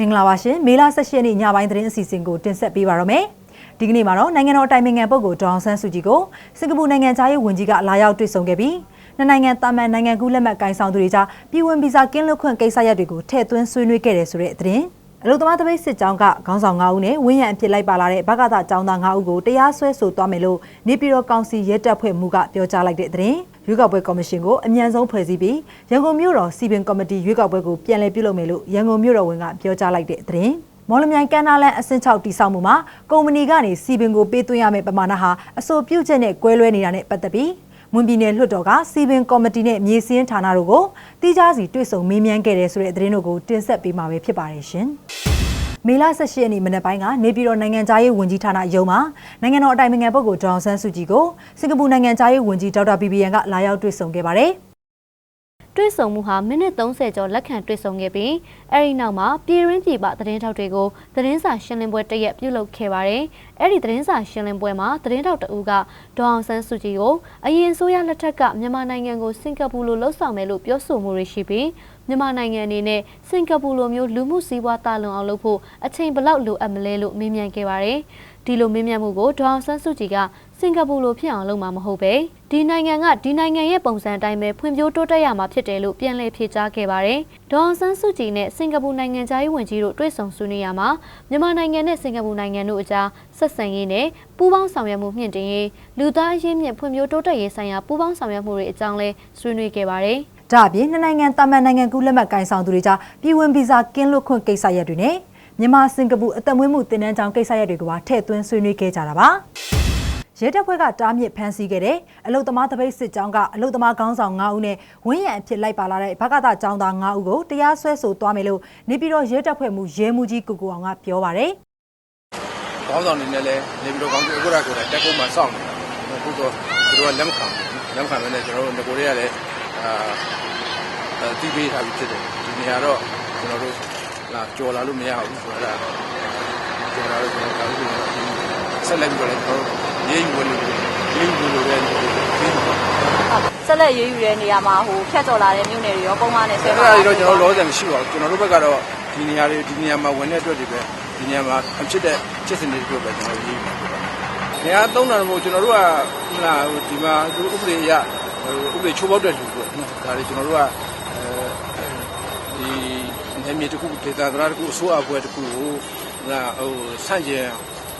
မင်္ဂလာပါရှင်မေလ18ရက်နေ့ညပိုင်းသတင်းအစီအစဉ်ကိုတင်ဆက်ပေးပါရမယ်ဒီကနေ့မှာတော့နိုင်ငံတော်အတိုင်ပင်ခံပုဂ္ဂိုလ်ဒေါအောင်ဆန်းစုကြည်ကိုစင်ကာပူနိုင်ငံသားရေးဝန်ကြီးကလာရောက်တွေ့ဆုံခဲ့ပြီးနှစ်နိုင်ငံတာမန်နိုင်ငံကူးလက်မှတ်ကိုင်ဆောင်သူတွေကြားပြည်ဝင်ဗီဇာကင်းလွတ်ခွင့်ကိစ္စရပ်တွေကိုထည့်သွင်းဆွေးနွေးခဲ့တယ်ဆိုတဲ့သတင်းအလုသမားတပိတ်စစ်ကြောင်းကခေါင်းဆောင်9ဦးနဲ့ဝင်းရံအဖြစ်လိုက်ပါလာတဲ့ဘဂတာကျောင်းသား9ဦးကိုတရားစွဲဆိုသွားမယ်လို့နေပြည်တော်ကောင်စီရဲတပ်ဖွဲ့မှူးကပြောကြားလိုက်တဲ့သတင်း ရွေးကောက်ပွဲကော်မရှင်ကိုအမြန်ဆုံးဖွဲ့စည်းပြီးရန်ကုန်မြို့တော်စီပင်ကော်မတီရွေးကောက်ပွဲကိုပြန်လည်ပြုလုပ်မယ်လို့ရန်ကုန်မြို့တော်ဝန်ကပြောကြားလိုက်တဲ့သတင်းမော်လမြိုင်ကန်နာလန်အဆင့်6တိစောက်မှုမှာကုမ္ပဏီကနေစီပင်ကိုပေးသွင်းရမယ့်ပမာဏဟာအဆိုပြုချက်နဲ့ကွဲလွဲနေတာနဲ့ပတ်သက်ပြီးမွန်ပြည်နယ်လွှတ်တော်ကစီပင်ကော်မတီနဲ့မြေစင်းဌာနတို့ကိုတိကျစီတွေ့ဆုံမေးမြန်းခဲ့တဲ့ဆိုတဲ့သတင်းတို့ကိုတင်ဆက်ပေးမှာပဲဖြစ်ပါတယ်ရှင်။ မေလ18ရက်နေ့မနက်ပိုင်းကနေပြည်တော်နိုင်ငံသားရေးဝန်ကြီးဌာနရုံးမှာနိုင်ငံတော်အတိုင်ပင်ခံပုဂ္ဂိုလ်ဒေါအောင်ဆန်းစုကြည်ကိုစင်ကာပူနိုင်ငံသားရေးဝန်ကြီးဒေါက်တာဘီဘီယန်ကလာရောက်တွေ့ဆုံခဲ့ပါတယ်။တွေ့ဆုံမှုဟာမိနစ်30ကျော်လက်ခံတွေ့ဆုံခဲ့ပြီးအဲဒီနောက်မှာပြည်ရင်းပြည်ပသတင်းထောက်တွေကိုသတင်းစာရှင်းလင်းပွဲတစ်ရက်ပြုလုပ်ခဲ့ပါတယ်။အဲဒီသတင်းစာရှင်းလင်းပွဲမှာသတင်းထောက်တဦးကဒေါအောင်ဆန်းစုကြည်ကိုအရင်ဆိုရလက်ထက်ကမြန်မာနိုင်ငံကိုစင်ကာပူလိုလှုပ်ဆောင်မယ်လို့ပြောဆိုမှုတွေရှိပြီး မြန်မာနိုင်ငံအနေနဲ့စင်ကာပူလိုမျိုးလူမှုစည်းဝါးတာလွန်အောင်လုပ်ဖို့အချိန်ဘလောက်လိုအပ်မလဲလို့မေးမြန်းခဲ့ပါတယ်။ဒီလိုမေးမြန်းမှုကိုဒေါအောင်ဆန်းစုကြည်ကစင်ကာပူလိုဖြစ်အောင်လုပ်မှာမဟုတ်ပဲဒီနိုင်ငံကဒီနိုင်ငံရဲ့ပုံစံအတိုင်းပဲဖွံ့ဖြိုးတိုးတက်ရမှာဖြစ်တယ်လို့ပြန်လည်ဖြေကြားခဲ့ပါတယ်။ဒေါအောင်ဆန်းစုကြည်နဲ့စင်ကာပူနိုင်ငံသားရေးဝန်ကြီးတို့တွေ့ဆုံဆွေးနွေးရမှာမြန်မာနိုင်ငံနဲ့စင်ကာပူနိုင်ငံတို့အကြားဆက်ဆံရေးနဲ့ပူးပေါင်းဆောင်ရွက်မှုမြင့်တင်ရေးလူသားအရင်းမြစ်ဖွံ့ဖြိုးတိုးတက်ရေးဆိုင်ရာပူးပေါင်းဆောင်ရွက်မှုတွေအကြောင်းလဲဆွေးနွေးခဲ့ပါတယ်။ ဒါအပြင်နှစ်နိုင်ငံတာမန်နိုင်ငံကူးလက်မှတ်ကိုင်ဆောင်သူတွေကြားပြည်ဝင်ဗီဇာကင်းလွတ်ခွင့်ကိစ္စရပ်တွေနဲ့မြန်မာစင်ကာပူအသက်မွေးမှုတင်နန်းကြောင်းကိစ္စရပ်တွေကိုပါထည့်သွင်းဆွေးနွေးခဲ့ကြတာပါရဲတပ်ဖွဲ့ကတားမြစ်ဖမ်းဆီးခဲ့တဲ့အလုသမားတပိတ်စစ်ကြောင်းကအလုသမားခေါင်းဆောင်9ဦးနဲ့ဝင်းရံအဖြစ်လိုက်ပါလာတဲ့ဘဂတာကျောင်းသား9ဦးကိုတရားစွဲဆိုသွားမယ်လို့နေပြည်တော်ရဲတပ်ဖွဲ့မှူးရဲမှူးကြီးကိုကိုအောင်ကပြောပါတယ်ခေါင်းဆောင်နေနဲ့လည်းနေပြီးတော့ကောင်းကျိုးအခုရကိုယ်တိုင်တက်ကုန်းမှာစောင့်နေတာအခုတော့သူတို့ကလက်မခံဘူးလက်မခံမနဲ့ကျွန်တော်တို့ငကိုတွေကလည်း အာတီးပေးထားပြီးဖြစ်တယ်ဒီနေရာတော့ကျွန်တော်တို့လာကြော်လာလို့မရဘူးဆိုတော့ကြော်လာလို့ကျွန်တော်တို့ဆက်လက်ပြီးတော့လည်းကျွန်တော်တို့ရေးယူလို့ရေးယူလို့လည်းပြီးပါဆက်လက်ရေးယူတဲ့နေရာမှာဟိုဖြတ်ကျော်လာတဲ့မြို့နယ်တွေရောပုံမှန်နဲ့ဆွဲအဲ့ပါဒါတွေတော့ကျွန်တော်လောဆယ်မရှိပါဘူးကျွန်တော်တို့ဘက်ကတော့ဒီနေရာတွေဒီနေရာမှာဝင်တဲ့အတွက်တွေပဲဒီနေရာမှာအဖြစ်တဲ့ဖြစ်စဉ်တွေအတွက်ပဲကျွန်တော်ရေးပါနေရာသုံးတာမို့ကျွန်တော်တို့ကဟလာဟိုဒီမှာသူဥပဒေအရဟို ဥပဒေချိုးဖောက်တဲ့လူပေါ့နော်ဒါတွေကျွန်တော်တို့ကအဲဒီနေမြေတစ်ခုဒေသသရာတစ်ခုအစိုးအပွဲတစ်ခုကိုဟလာဟိုဆန့်ကျင်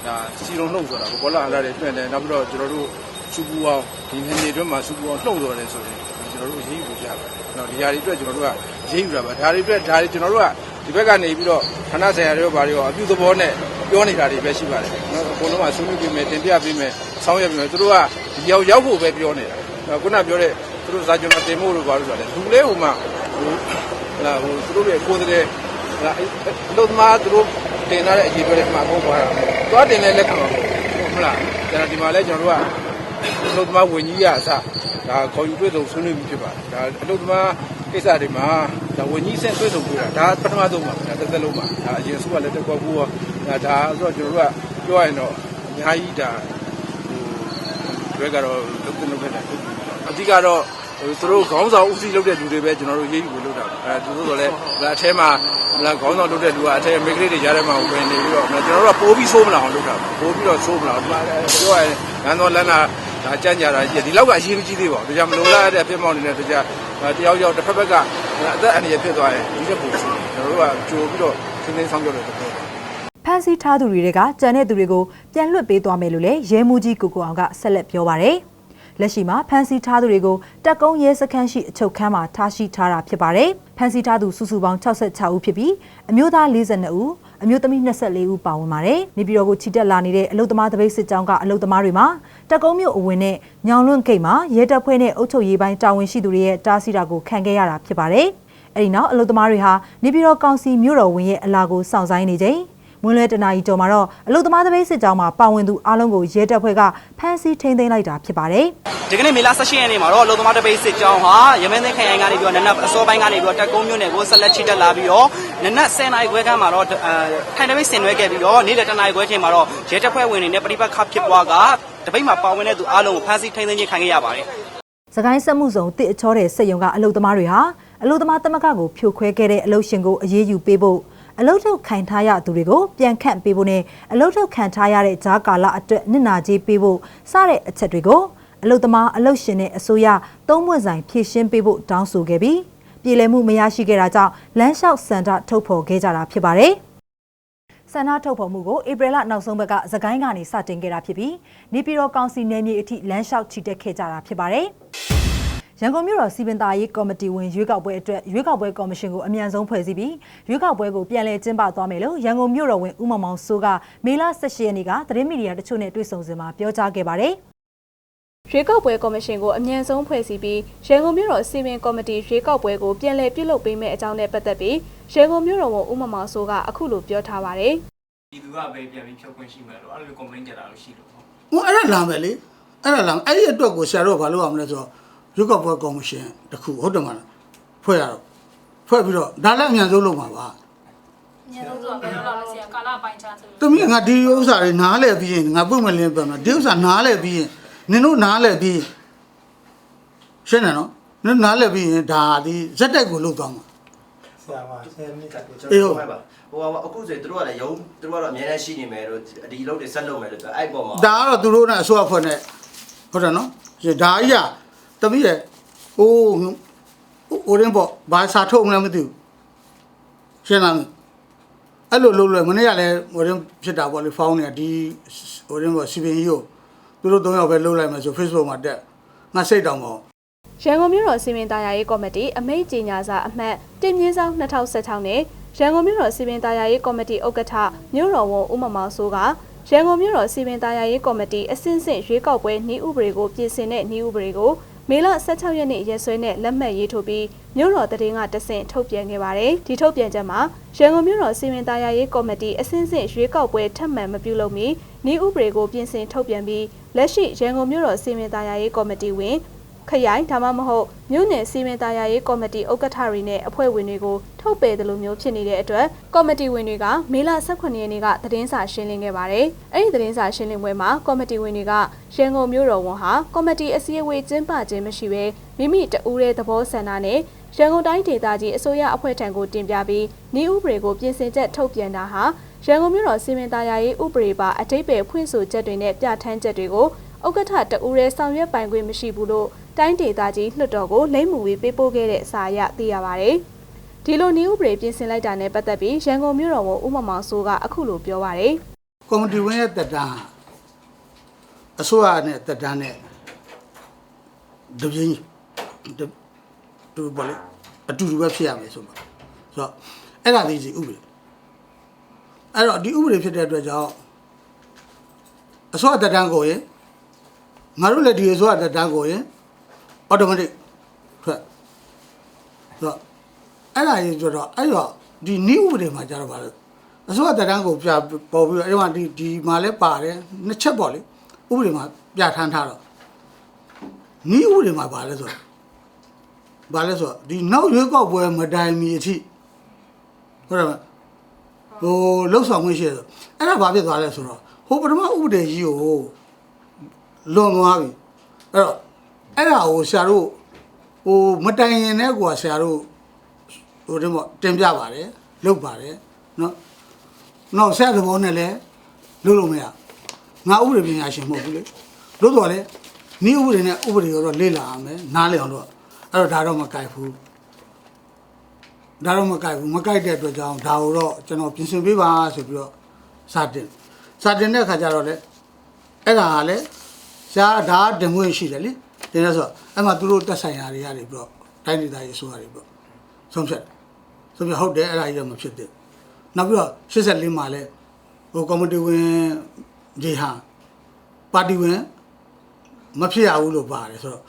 ဒါစီလုံးနှုတ်ဆိုတာဘောလာအလားတွေတွေ့တယ်နောက်ပြီးတော့ကျွန်တော်တို့စူပူအောင်ဒီနေမြေတွင်းမှာစူပူအောင်နှုတ်တော်တယ်ဆိုရင်ကျွန်တော်တို့ရေးယူကြပါနော်ဒီຢာတွေအတွက်ကျွန်တော်တို့ကရေးယူတာပါဒါတွေအတွက်ဒါတွေကျွန်တော်တို့ကဒီဘက်ကနေပြီးတော့ဌာနဆိုင်ရာတွေရောဘာတွေရောအပြုသဘောနဲ့ပြောနေတာတွေပဲရှိပါတယ်နော်အကုန်လုံးကဆွေးနွေးပြီးမယ်တင်ပြပြီးမယ်ဆောင်းရွက်ပြီးမယ်သူတို့ကဒီရောက်ရောက်ဖို့ပဲပြောနေတာ ခုနပြောတဲ့သူတို့ဇာကျွန်တော်တင်ဖို့လို့ဘာလို့ဆိုတော့လူလေးဟိုမှဟိုလာဟိုသူတို့ရဲ့ကိုယ်တည်းလာလို့မှသူတို့တင်လာတဲ့အကြည့်တွေမှာအကုန်သွားတာသွားတင်လဲလက်ခံပါဟုတ်လားဒါဒီမှာလဲကျွန်တော်တို့ကလို့မှဝင်ကြီးရအစဒါခေါ်ယူတွေ့ဆုံဆွေးနွေးပြီးဖြစ်ပါတယ်ဒါအလုပ်သမားကိစ္စတွေမှာဒါဝင်ကြီးဆင့်တွေ့ဆုံပြတာဒါပထမဆုံးပါဒါတစ်သက်လုံးပါဒါအရင်စုကလည်းတက်ကွက်ဘူးရောဒါဒါဆိုတော့ကျွန်တော်တို့ကပြောရရင်တော့အများကြီးဒါဟို ဘယ်ကတော့လုပ်တဲ့လုပ်ခဲ့တယ်အဓိကတော့ဟိုသူတို့ခေါင်းဆောင်ဦးစီးလုပ်တဲ့လူတွေပဲကျွန်တော်တို့ရေးယူလို့လုပ်တာအဲသူတို့ဆိုလည်းဒါအထဲမှာလာခေါင်းဆောင်လုပ်တဲ့လူကအထဲမိဂရိတွေကြားထဲမှာဝင်နေပြီးတော့ကျွန်တော်တို့ကပိုးပြီးဆိုးမလာအောင်လုပ်တာပိုးပြီးတော့ဆိုးမလာအောင်ပြောရရင်ငန်းတော်လန်းလာဒါကြမ်းကြတာကြီးဒီလောက်ကအရေးကြီးသေးပါဘူးဒါကြောင့်မလိုလားတဲ့အဖြစ်မောင်းနေတဲ့တရားတယောက်ယောက်တစ်ဖက်ဖက်ကအသက်အန္တရာယ်ဖြစ်သွားရင်ဒီတဲ့ပုံစံကျွန်တော်တို့ကကြိုပြီးတော့သင်းသင်းဆောင်ကြတဲ့သဘောဖ မ်းဆီးထားသူတွေကကြံတဲ့သူတွေကိုပြန်လွှတ်ပေးသွားမယ်လို့လည်းရဲမှူးကြီးကိုကိုအောင်ကဆက်လက်ပြောပါတယ်လက်ရှိမှာဖမ်းဆီးထားသူတွေကိုတက်ကုန်းရဲစခန်းရှိအချုပ်ခန်းမှာထားရှိထားတာဖြစ်ပါတယ်။ဖမ်းဆီးထားသူစုစုပေါင်း66ဦးဖြစ်ပြီးအမျိုးသား42ဦးအမျိုးသမီး24ဦးပါဝင်ပါတယ်။နေပြည်တော်ကိုချီတက်လာနေတဲ့အလုသမားတပိတ်စစ်ကြောင်းကအလုသမားတွေမှာတက်ကုန်းမြို့အဝင်နဲ့ညောင်လွန့်ဂိတ်မှာရဲတပ်ဖွဲ့နဲ့အုပ်ချုပ်ရေးပိုင်းတာဝန်ရှိသူတွေရဲ့တားဆီးတာကိုခံခဲ့ရတာဖြစ်ပါတယ်။အဲဒီနောက်အလုသမားတွေဟာနေပြည်တော်ကောင်စီမြို့တော်ဝင်ရဲ့အလာကိုစောင့်ဆိုင်းနေချိန် မွန်းလွဲတနာရီကျော်မှာတော့အလုသမားတပိတ်စစ်ကြောင်းမှာပါဝင်သူအလုံးကိုရဲတပ်ဖွဲ့ကဖမ်းဆီးထိန်းသိမ်းလိုက်တာဖြစ်ပါတယ်။ဒီကနေ့မေလ18ရက်နေ့မှာတော့လုံသမားတပိတ်စစ်ကြောင်းဟာရမင်းသိန်းခရိုင်ကနေပြီးတော့နနက်အစောပိုင်းကနေပြီးတော့တက်ကုန်းမြို့နယ်ကိုဆက်လက်ချီတက်လာပြီးတော့နနက်10နာရီခွဲခန့်မှာတော့အဲထိုင်တပိတ်ဆင်နွှဲခဲ့ပြီးတော့နေ့လယ်10နာရီခွဲချိန်မှာတော့ရဲတပ်ဖွဲ့ဝင်တွေနဲ့ပရိပတ်ခဖြစ်ပွားကတပိတ်မှာပါဝင်တဲ့သူအားလုံးကိုဖမ်းဆီးထိန်းသိမ်းခြင်းခံခဲ့ရပါတယ်စကိုင်းစက်မှုစုံတစ်အချောတဲ့စက်ယုံကအလုသမားတွေဟာအလုသမားသမဂ္ဂကိုဖြိုခွဲခဲ့တဲ့အလုရှင်ကိုအရေးယူပေးဖို့ အအလုတ်ထုတ်ခံထားရသူတွေကိုပြန်ခန့်ပေးဖို့နဲ့အလုတ်ထုတ်ခံထားရတဲ့ဂျားကာလအတွက်နစ်နာကြေးပေးဖို့စတဲ့အချက်တွေကိုအလုတ်သမားအလုတ်ရှင်နဲ့အစိုးရသုံးပွင့်ဆိုင်ဖြည့်ရှင်းပေးဖို့တောင်းဆိုခဲ့ပြီးပြည်လည်မှုမရရှိခဲ့တာကြောင့်လမ်းလျှောက်စန္ဒထုတ်ဖော်ခဲ့ကြတာဖြစ်ပါတယ်။ဆန္ဒထုတ်ဖော်မှုကိုဧပြီလနောက်ဆုံးဘက်ကသကိုင်းကနေစတင်ခဲ့တာဖြစ်ပြီးနေပြည်တော်ကောင်စီနယ်မြေအထိလမ်းလျှောက်ချီတက်ခဲ့ကြတာဖြစ်ပါတယ်။ ရန်ကုန်မြို့တော်စီပင်သားရေးကော်မတီဝင်ရွေးကောက်ပွဲအတွက်ရွေးကောက်ပွဲကော်မရှင်ကိုအမြန်ဆုံးဖွဲ့စည်းပြီးရွေးကောက်ပွဲကိုပြန်လည်ကျင်းပသွားမယ်လို့ရန်ကုန်မြို့တော်ဝင်ဦးမောင်မောင်စိုးကမေလ18ရက်နေ့ကသတင်းမီဒီယာတချို့နဲ့တွေ့ဆုံစဉ်မှာပြောကြားခဲ့ပါတယ်။ရွေးကောက်ပွဲကော်မရှင်ကိုအမြန်ဆုံးဖွဲ့စည်းပြီးရန်ကုန်မြို့တော်စီမံကော်မတီရွေးကောက်ပွဲကိုပြန်လည်ပြုလုပ်ပေးမယ့်အကြောင်းနဲ့ပတ်သက်ပြီးရန်ကုန်မြို့တော်ဝန်ဦးမမောင်စိုးကအခုလိုပြောထားပါတယ်ဒီသူကပဲပြန်ပြီးဖြုတ်ခွင့်ရှိမယ်လို့အဲ့လို complaint ကြတာလို့ရှိလို့ပေါ့ဟိုအဲ့ဒါလာမယ်လေအဲ့ဒါလာမယ်အဲ့ဒီအတွက်ကိုဆရာတို့ကဘာလုပ်ရမလဲဆိုတော့ ရုပ်ကပွဲကော်မရှင်တခုဟုတ်တယ်မလားဖွဲ့ရတော့ဖွဲ့ပြီးတော့ဒါလည်းအမြန်ဆုံးလုပ်မှာပါညနေဆိုတော့ဘယ်လိုလဲဆရာကာလပိုင်းခြားဆိုတမီးငါဒီဥစ္စာတွေနားလဲပြီးရင်ငါပွင့်မလင်းပြောမှာဒီဥစ္စာနားလဲပြီးရင်နင်တို့နားလဲပြီးရင်ရှင်းတယ်နော်နင်တို့နားလဲပြီးရင်ဒါဒီဇက်တက်ကိုလုပ်သွားမှာဆရာမဆယ်မိနစ်ကအေးဟုတ်ဟိုပါဟိုကအခုဆိုရင်တို့ကလည်းရုံးတို့ကတော့အများနဲ့ရှိနေမယ်လို့ဒီလုံးတွေဆက်လုပ်မယ်လို့ပြောအဲ့ပေါ်မှာဒါကတော့သူတို့နဲ့အစိုးရဖွဲ့နဲ့ဟုတ်တယ်နော်ဒါကြီးက တမီးရဲ့ဟိုးဟိုရင်းပေါ့ဘာစာထုတ်မလဲမသိဘူးရှင်းလားမအဲ့လိုလုပ်လို့မနေ့ကလည်းဟိုရင်းဖြစ်တာပေါ့လေဖောင်းနေတာဒီဟိုရင်းပေါ့စီပင်ကြီးကိုသူတို့၃ယောက်ပဲလုပ်လိုက်မယ်ဆို Facebook မှာတက်ငါစိတ်တောင်ပေါ့ရန်ကုန်မြို့တော်စီမံသားယာရေးကော်မတီအမိတ်ကြေညာစာအမှတ်တင်မြင့်ဆောင်2016နဲ့ရန်ကုန်မြို့တော်စီမံသားယာရေးကော်မတီဥက္ကဋ္ဌမြို့တော်ဝန်ဦးမမောင်စိုးကရန်ကုန်မြို့တော်စီမံသားယာရေးကော်မတီအစင်းစင်ရွေးကောက်ပွဲနှီးဥပဒေကိုပြင်ဆင်တဲ့နှီးဥပဒေကို မေလ16ရက်နေ့ရက်စွဲနဲ့လက်မှတ်ရေးထိုးပြီးမြို့တော်တရင်ကတဆင့်ထုတ်ပြန်ခဲ့ပါတယ်။ဒီထုတ်ပြန်ချက်မှာရန်ကုန်မြို့တော်စီမံသားယာရေးကော်မတီအစင်းစင်ရွေးကောက်ပွဲထပ်မံမပြုလုပ်မီနှီးဥပဒေကိုပြင်ဆင်ထုတ်ပြန်ပြီးလက်ရှိရန်ကုန်မြို့တော်စီမံသားယာရေးကော်မတီဝင် ခရိုင်ဒါမှမဟုတ်မြို့နယ်စီမံသားယာရေးကော်မတီဥက္ကဋ္ဌတွေနဲ့အဖွဲ့ဝင်တွေကိုထုတ်ပယ်တယ်လို့မျိုးဖြစ်နေတဲ့အတွက်ကော်မတီဝင်တွေကမေလ18ရက်နေ့ကသတင်းစာရှင်းလင်းခဲ့ပါတယ်။အဲ့ဒီသတင်းစာရှင်းလင်းပွဲမှာကော်မတီဝင်တွေကရန်ကုန်မြို့တော်ဝန်ဟာကော်မတီအစည်းအဝေးကျင်းပခြင်းမရှိဘဲမိမိတဦးရဲ့သဘောဆန္ဒနဲ့ရန်ကုန်တိုင်းဒေသကြီးအစိုးရအဖွဲ့ထံကိုတင်ပြပြီးဤဥပဒေကိုပြင်ဆင်ချက်ထုတ်ပြန်တာဟာရန်ကုန်မြို့တော်စီမံသားယာရေးဥပဒေပါအတိတ်ပဲဖွင့်ဆိုချက်တွေနဲ့ပြဋ္ဌာန်းချက်တွေကိုဥက္ကဋ္ဌတဦးရဲ့ဆောင်ရွက်ပိုင်ခွင့်မရှိဘူးလို့ တိုင်းဒေသကြီးလွှတ်တော်ကိုလိမ့်မှုပြီးပေးပို့ခဲ့တဲ့စာရသိရပါတယ်။ဒီလိုနည်းဥပဒေပြင်ဆင်လိုက်တာနဲ့ပတ်သက်ပြီးရန်ကုန်မြို့တော်ဝန်ဦးမမောင်စိုးကအခုလိုပြောပါတယ်ကော်မတီဝင်ရဲ့တက်တန်းဟာအစိုးရနဲ့တက်တန်းနဲ့တပြင်းတတူပါလေအတူတူပဲဖြစ်ရမယ်ဆိုပါဆိုတော့အဲ့ဒါဒီစီဥပဒေအဲ့တော့ဒီဥပဒေဖြစ်တဲ့အတွက်ကြောင့်အစိုးရတက်တန်းကိုရင်ငါတို့လည်းဒီအစိုးရတက်တန်းကိုရင် automatic ထွက်ဆိုတော့အဲ့ဒါကြီးဆိုတော့အဲ့တော့ဒီနည်းဥပဒေမှာကြတော့ပါလို့အစိုးရတက်တန်းကိုပြပေါ်ပြီးတော့အဲ့ဒီမှာဒီဒီမှာလဲပါတယ်နှစ်ချက်ပေါ့လေဥပဒေမှာပြဋ္ဌာန်းထားတော့နီးဥပဒေမှာပါလဲဆိုတော့ပါလဲဆိုတော့ဒီနောက်ရွေးကောက်ပွဲမတိုင်မီအထိဟုတ်တယ်မလားဟိုလှုပ်ဆောင်မှုရှိတယ်ဆိုအဲ့ဒါဘာဖြစ်သွားလဲဆိုတော့ဟိုပထမဥပဒေကြီးကိုလွန်သွားပြီအဲ့တော့ အဲ့ဒါကိုဆရာတို့ဟိုမတိုင်ရင်လည်းကွာဆရာတို့ဟိုဒီမောတင်ပြပါတယ်လုပ်ပါတယ်နော်နောက်ဆက်သဘောနဲ့လည်းလုပ်လို့မရငါဥပဒေပညာရှင်မဟုတ်ဘူးလေလို့တော့လေဤဥပဒေနဲ့ဥပဒေရောတော့လေ့လာရမယ်နားလည်အောင်တော့အဲ့တော့ဒါတော့မကြိုက်ဘူးဒါတော့မကြိုက်ဘူးမကြိုက်တဲ့အတွက်ကြောင့်ဒါကိုတော့ကျွန်တော်ပြင်ဆင်ပေးပါဆိုပြီးတော့စာတင်စာတင်တဲ့အခါကျတော့လေအဲ့ဒါကလည်းရှားဒါတင်ခွင့်ရှိတယ်လေ တင်လဲဆိုတော့အဲ့မှာသူတို့တက်ဆိုင်ရာတွေရတယ်ပြီးတော့တိုင်းဒေသကြီးအစိုးရတွေပြီးတော့ဆုံးဖြတ်ဆုံးဖြတ်ဟုတ်တယ်အဲ့ဒါကြီးတော့မဖြစ်သေးဘူးနောက်ပြီးတော့84မှာလဲဟိုကော်မတီဝင်ဒီဟာပါတီဝင်မဖြစ်ရဘူးလို့ပါတယ်ဆိုတော့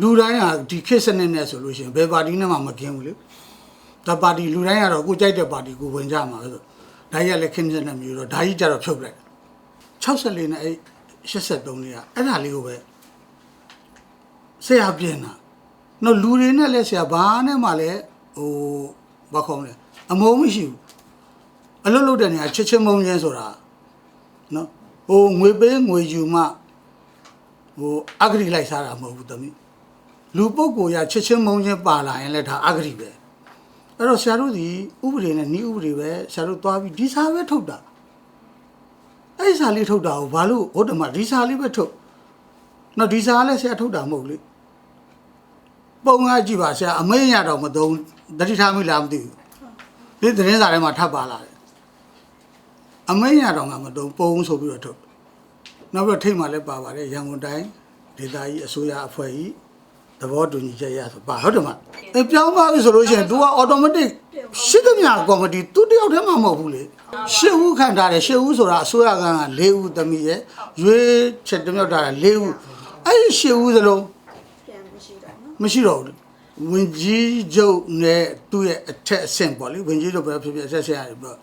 လူတိုင်းကဒီခေတ်စနစ်နဲ့ဆိုလို့ရှိရင်ဘယ်ပါတီနဲ့မှမကင်းဘူးလေဒါပါတီလူတိုင်းကတော့ကိုကြိုက်တဲ့ပါတီကိုဝင်ကြမှာပဲဆိုဒါကြီးကလည်းခေတ်စနစ်မျိုးတော့ဒါကြီးကြတော့ဖြုတ်လိုက်64နဲ့အဲ့83လေးကအဲ့ဒါလေးကိုပဲ ဆရာပြင်တာနော်လူတွေနဲ့လဲဆရာဘာနဲ့မှလည်းဟိုဘာခေါ်မလဲအမုန်းမရှိဘူးအလွတ်လွတ်တဲ့နေရာချစ်ချင်းမုန်းချင်းဆိုတာနော်ဟိုငွေပေးငွေယူမှဟိုအဂရိလိုက်စားတာမဟုတ်ဘူးတမီးလူပုဂ္ဂိုလ်ရချစ်ချင်းမုန်းချင်းပါလာရင်လည်းဒါအဂရိပဲအဲ့တော့ဆရာတို့ဒီဥပဒေနဲ့ဤဥပဒေပဲဆရာတို့သွားပြီးဒီစာပဲထုတ်တာအဲ့ဒီစာလေးထုတ်တာကိုဘာလို့ဟုတ်တယ်မဒီစာလေးပဲထုတ်နော်ဒီစာကလည်းဆရာထုတ်တာမဟုတ်လေ ပုံကကြည့်ပါဆရာအမေရတော့မသုံးတတိထားမိလားမသိဘူးဒီသတင်းစာထဲမှာထပ်ပါလာတယ်အမေရတော့ငါမသုံးပုံဆိုပြီးတော့ထုတ်နောက်ပြီးတော့ထိတ်မှလည်းပါပါတယ်ရန်ကုန်တိုင်းဒေသကြီးအစိုးရအဖွဲ့ကြီးသဘောတူညီချက်ရဆိုပါဟုတ်တယ်မအဲပြောင်းသွားပြီဆိုလို့ရှိရင် तू က automatic ရှိသမျှကော်မတီသူတယောက်တည်းမှမဟုတ်ဘူးလေရှစ်ဦးခံထားတယ်ရှစ်ဦးဆိုတာအစိုးရကက၄ဦးသမီးရဲ့ရွေးချက်တမြောက်ထားတာ၄ဦးအဲ့ဒီရှစ်ဦးစလုံး မရှိတော့ဘူးဝင်ကြီးချုပ်နဲ့သူ့ရဲ့အထက်အဆင့်ပေါ့လေဝင်ကြီးချုပ်ပဲဖြစ်ဖြစ်အထက်ဆရာတွေပေါ့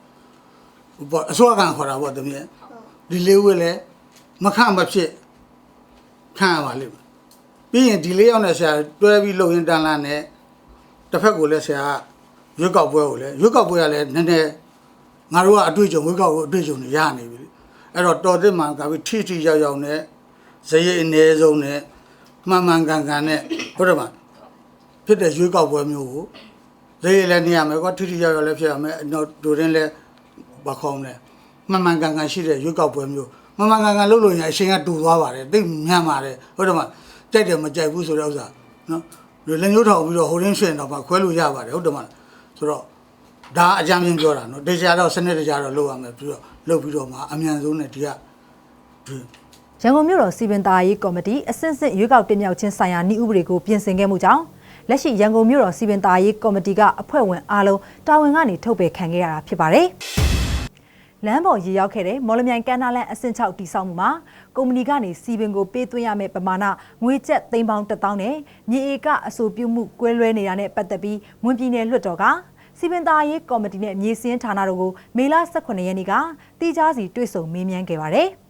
ပေါ့အစိုးရကခေါ်တာပေါ့သမီးရဲ့ဒီ၄ဦးလည်းမခမဖြစ်ခံရပါလိမ့်မယ်ပြီးရင်ဒီလေးယောက်နဲ့ဆရာတွဲပြီးလှုပ်ရင်းတန်းလန်းနဲ့တစ်ဖက်ကိုလည်းဆရာကရွက်ကောက်ပွဲကိုလည်းရွက်ကောက်ပွဲကလည်းနည်းနည်းငါတို့ကအတွေ့အကြုံရွက်ကောက်ကိုအတွေ့အကြုံတွေရနေပြီလေအဲ့တော့တော်တဲ့မှန်ကပြီးထိထိရောက်ရောက်နဲ့ဇရိတ်အ ਨੇ ဆုံးနဲ့ မှန်မှန်ကန်ကန်နဲ့ဟုတ်တယ်မဖြစ်တဲ့ရွက်ကောက်ပွဲမျိုးကိုဇရိတ်လည်းနေရမယ်ကွာထိထိရောက်ရောက်လည်းဖြစ်ရမယ်တော့ဒိုရင်းလည်းဘာခေါမလဲမှန်မှန်ကန်ကန်ရှိတဲ့ရွက်ကောက်ပွဲမျိုးမှန်မှန်ကန်ကန်လုပ်လို့ရင်အချိန်ကတူသွားပါတယ်သိမြန်ပါတယ်ဟုတ်တယ်မကြိုက်တယ်မကြိုက်ဘူးဆိုတဲ့ဥစ္စာနော်လက်ညှိုးထောင်ပြီးတော့ဟိုရင်းရှင်တော့မှခွဲလို့ရပါတယ်ဟုတ်တယ်မလားဆိုတော့ဒါအကြမ်းချင်းပြောတာနော်တရားတော့စနစ်တရားတော့လုပ်ရမယ်ပြီးတော့လုပ်ပြီးတော့မှအမြန်ဆုံးနဲ့ဒီကဒီ ရန်ကုန်မြို့တော်စီပင်သားရေးကော်မတီအစစ်စစ်ရွေးကောက်တင်မြှောက်ခြင်းဆိုင်ရာနှီးဥပဒေကိုပြင်ဆင်ခဲ့မှုကြောင့်လက်ရှိရန်ကုန်မြို့တော်စီပင်သားရေးကော်မတီကအဖွဲ့ဝင်အားလုံးတာဝန်ကနေထုတ်ပယ်ခံခဲ့ရတာဖြစ်ပါတယ်။လမ်းပေါ်ရေရောက်ခဲ့တဲ့မော်လမြိုင်ကမ်းနားလန်အဆင့်6တိစောက်မှုမှာကုမ္ပဏီကနေစီပင်ကိုပေးသွင်းရမယ့်ပမာဏငွေကျပ်သိန်းပေါင်း1000နဲ့မြေဧကအဆိုပြုမှုကွဲလွဲနေတာနဲ့ပတ်သက်ပြီးမွန်ပြည်နယ်လွှတ်တော်ကစီပင်သားရေးကော်မတီနဲ့မြေစင်းဌာနတို့ကိုမေလ18ရက်နေ့ကတိကျစီတွေ့ဆုံမေးမြန်းခဲ့ပါတယ်။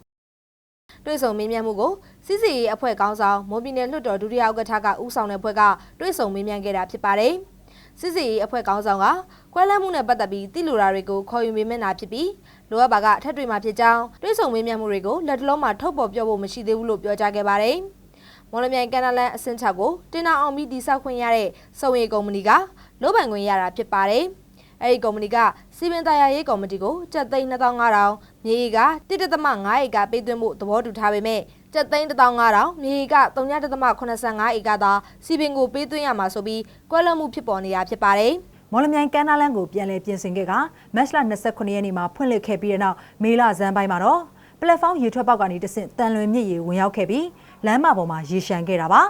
တွေ့ဆုံမေးမြန်းမှုကိုစစ်စီရေးအဖွဲ့ကောင်းဆောင်မွန်ပြည်နယ်လွှတ်တော်ဒုတိယဥက္ကဋ္ဌကဦးဆောင်တဲ့ဖွဲ့ကတွေ့ဆုံမေးမြန်းခဲ့တာဖြစ်ပါတယ်။စစ်စီရေးအဖွဲ့ကောင်းဆောင်ကကွဲလန်းမှုနဲ့ပတ်သက်ပြီးတိလူရာတွေကိုခေါ်ယူမေးမြန်းတာဖြစ်ပြီးလိုအပ်ပါကထပ်တွေ့မှာဖြစ်ကြောင်းတွေ့ဆုံမေးမြန်းမှုတွေကိုလက်တလုံးမှာထုတ်ပေါ်ပြောဖို့မရှိသေးဘူးလို့ပြောကြားခဲ့ပါတယ်။မော်လမြိုင်ကန်နလန်အစင်းချက်ကိုတင်နာအောင်ပြီးတိစောက်ခွင့်ရတဲ့စုံရည်ကုမ္ပဏီကလိုပန်ခွင့်ရတာဖြစ်ပါတယ်။ အဲဒီကုမ္ပဏီကစီပင်သားရရေးကော်မတီကိုကျပ်သိန်း2500မြေဧက1.5ဧကပေးသွင်းဖို့သဘောတူထားပေမဲ့ကျပ်သိန်း15000မြေဧက3.85ဧကသာစီပင်ကိုပေးသွင်းရမှာဆိုပြီးကွဲလွန်မှုဖြစ်ပေါ်နေတာဖြစ်ပါတယ်။မော်လမြိုင်ကမ်းနားလန်ကိုပြန်လည်ပြင်ဆင်ခဲ့ကမတ်လ29ရက်နေ့မှာဖွင့်လှစ်ခဲ့ပြီးတဲ့နောက်မေလဇန်ပိုင်းမှာတော့ပလက်ဖောင်းရေထွက်ပေါက်ကနေတဆင့်တန်လွင်မြစ်ရေဝင်ရောက်ခဲ့ပြီးလမ်းမပေါ်မှာရေရှမ်းခဲ့တာပါ